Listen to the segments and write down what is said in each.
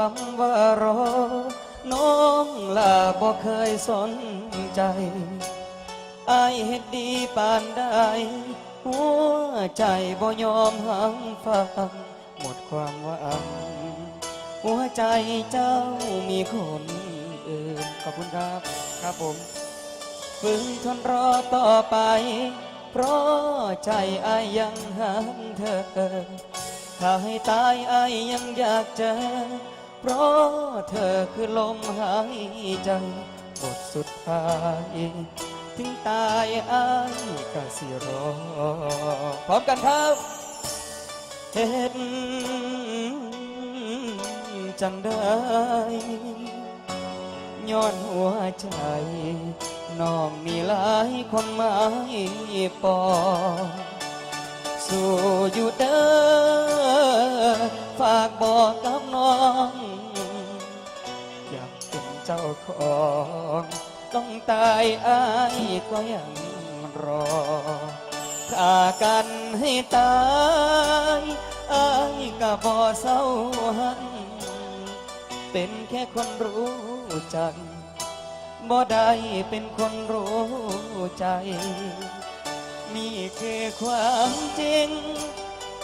คำว่ารอ น้องล่ะบ่เคยสนใจอายเฮ็ดดีปานใดหัวใจบ่ยอมหังฟัง หมดความหวังหัวใจเจ้ามีคนอื่น ขอบคุณครับ ครับผมฝืนทนรอต่อไป เพราะใจอายยังหังเธอถ้าให้ตายอายยังอยากเจอ เพราะเธอคือลมหายใจบทสุดท้ายถึงตายอายก็สิรอพร้อมกันครับเห็นจังได้ย้อนหัวใจน้องมีหลายคนหมายปอสู้อยู่เด้อ ฝากบอกกับน้อง อยากเป็นเจ้าของ ต้องตายอายก็ยังรอถ้ากันให้ตายอายก็บ่เศร้าหัน เป็นแค่คนรู้จักบ่ได้เป็นคนรู้ใจ นี่คือความจริง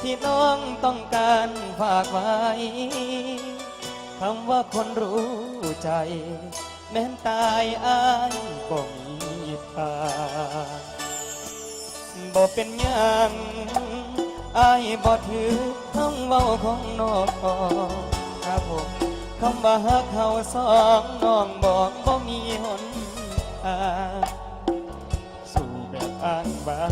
ที่น้องต้องการฝากไว้คำว่าคนรู้ใจ แม้นตายอ้ายบ่มีทางบ่เป็นยังอายบ่ถือคำเว้าของน้องครับผมคำว่าฮักเขาสองน้องบอกบ่มีหนทาง อ้างบา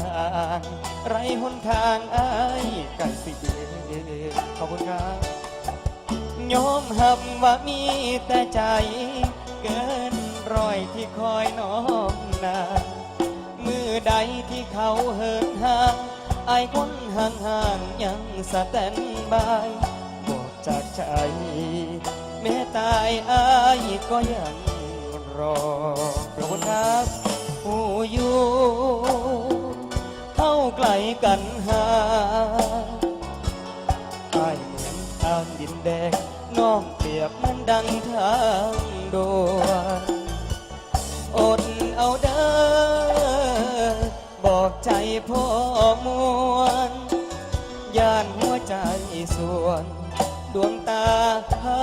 งไรหนทางอายกันสิเดขอบคุณครับยอมหับว่ามีแต่ใจ เกินรอยที่คอยน้องนามือใดที่เขาเหินห่างไอายคนห่างห่างยังสแตนบายบอกจากใจแม้ตายอายก็ยังรอขอบคุณครับ กันหาอายเหมือนทางดินแดงน้องเปรียบมันดังทางโดวนอดเอาเด้อบอกใจพ่อมวลย่านหัวใจส่วน ดวงตาพา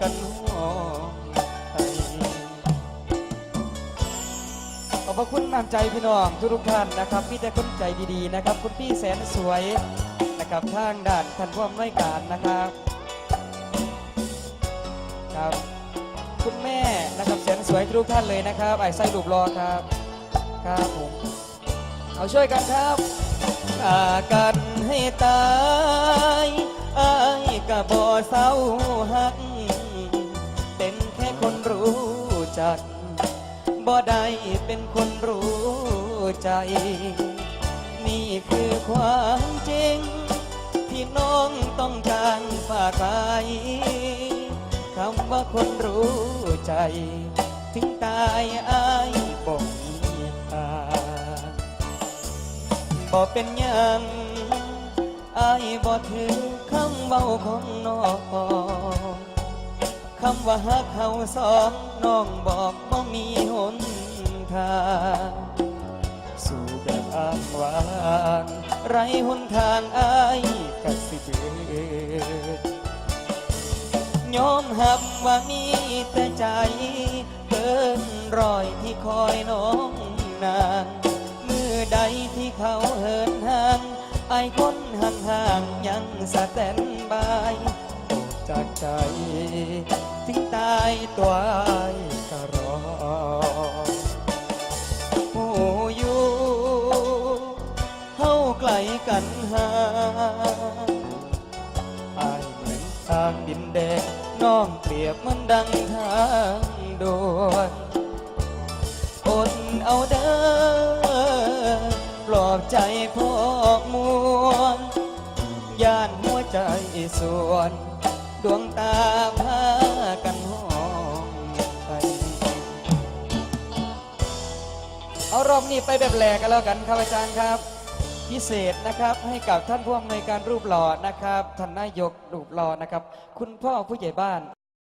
กันห้อ อบพระคุณน้ำใจพี่น้องทุกท่านนะครับมีแต่คนใจดีๆนะครับ คุณพี่แสนสวยนะครับทางด้านท่านผู้อำนวยการนะครับครับ คุณแม่นะครับแสนสวยทุกท่านเลยนะครับไอ้ไส้ลูกรอครับครับผมเอาช่วยกันครับฆ่ากันให้ตายไอ้กะบ่เศร้าหัก เป็นแค่คนรู้จัก บ่ได้เป็นคนรู้ใจ นี่คือความจริง ที่น้องต้องการฝากไว้คำว่าคนรู้ใจ ถึงตายอายบ่มีทางบ่เป็นยังอายบ่ถือคำเว้าของน้อง คำว่าฮักเขาสองน้องบอกบ่มีหนทางสู่แบบอ้างว้างไรหนทางอายกสิเบิดยอมหับว่ามีแต่ใจเกินรอยที่คอยน้องนางมือใดที่เขาเหินห่างไอคนห่างๆยังสะแตนบายจากใจ ถึงตายตัวอายก็รอผู้อยู่เข้าไกลกันหาอายเหมือนทางดินแดงน้องเปรียบมันดังทางด่วนอดเอาเด้อปลอบใจพ่อมวลย่านหัวใจส่วน ดวงตาพา เอารอบนี้ไปแบบแหลกกันแล้วกันครับอาจารย์ครับ พิเศษนะครับให้กับท่านผู้อำนวยการรูปหล่อนะครับท่านนายกรูปหล่อนะครับ คุณพ่อผู้ใหญ่บ้าน